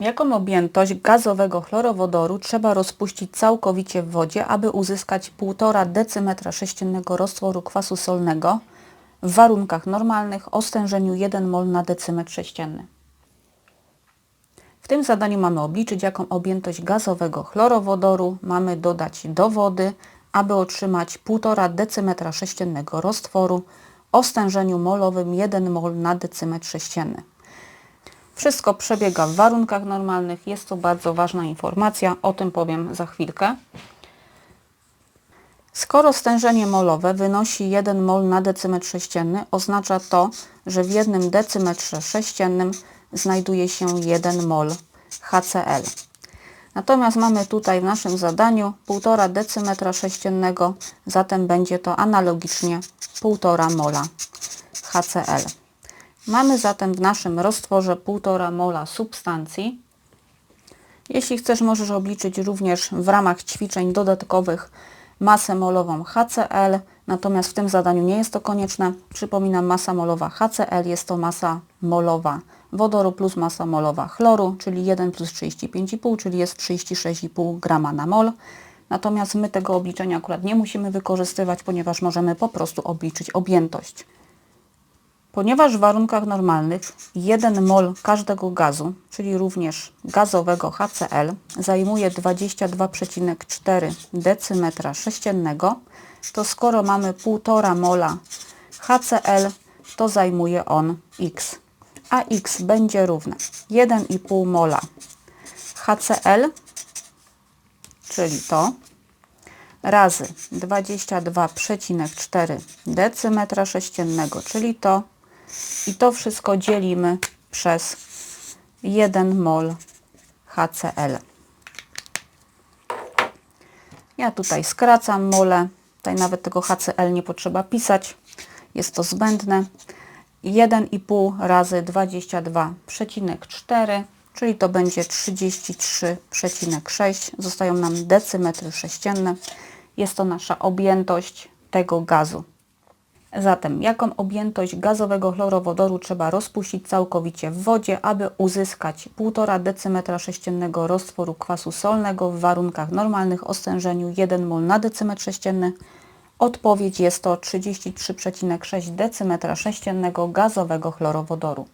Jaką objętość gazowego chlorowodoru trzeba rozpuścić całkowicie w wodzie, aby uzyskać 1,5 decymetra sześciennego roztworu kwasu solnego w warunkach normalnych o stężeniu 1 mol na decymetr sześcienny? W tym zadaniu mamy obliczyć, jaką objętość gazowego chlorowodoru mamy dodać do wody, aby otrzymać 1,5 decymetra sześciennego roztworu o stężeniu molowym 1 mol na decymetr sześcienny. Wszystko przebiega w warunkach normalnych. Jest to bardzo ważna informacja, o tym powiem za chwilkę. Skoro stężenie molowe wynosi 1 mol na decymetr sześcienny, oznacza to, że w jednym decymetrze sześciennym znajduje się 1 mol HCl. Natomiast mamy tutaj w naszym zadaniu 1,5 decymetra sześciennego, zatem będzie to analogicznie 1,5 mola HCl. Mamy zatem w naszym roztworze 1,5 mola substancji. Jeśli chcesz, możesz obliczyć również w ramach ćwiczeń dodatkowych masę molową HCl, natomiast w tym zadaniu nie jest to konieczne. Przypominam, masa molowa HCl jest to masa molowa wodoru plus masa molowa chloru, czyli 1 plus 35,5, czyli jest 36,5 grama na mol. Natomiast my tego obliczenia akurat nie musimy wykorzystywać, ponieważ możemy po prostu obliczyć objętość. Ponieważ w warunkach normalnych 1 mol każdego gazu, czyli również gazowego HCl, zajmuje 22,4 decymetra sześciennego, to skoro mamy 1,5 mola HCl, to zajmuje on x. A x będzie równe 1,5 mola HCl, czyli to, razy 22,4 decymetra sześciennego, czyli to, i to wszystko dzielimy przez 1 mol HCl. Ja tutaj skracam mole, tutaj nawet tego HCl nie potrzeba pisać, jest to zbędne. 1,5 razy 22,4, czyli to będzie 33,6. Zostają nam decymetry sześcienne. Jest to nasza objętość tego gazu. Zatem jaką objętość gazowego chlorowodoru trzeba rozpuścić całkowicie w wodzie, aby uzyskać 1,5 decymetra sześciennego roztworu kwasu solnego w warunkach normalnych o stężeniu 1 mol na decymetr sześcienny? Odpowiedź jest to 33,6 decymetra sześciennego gazowego chlorowodoru.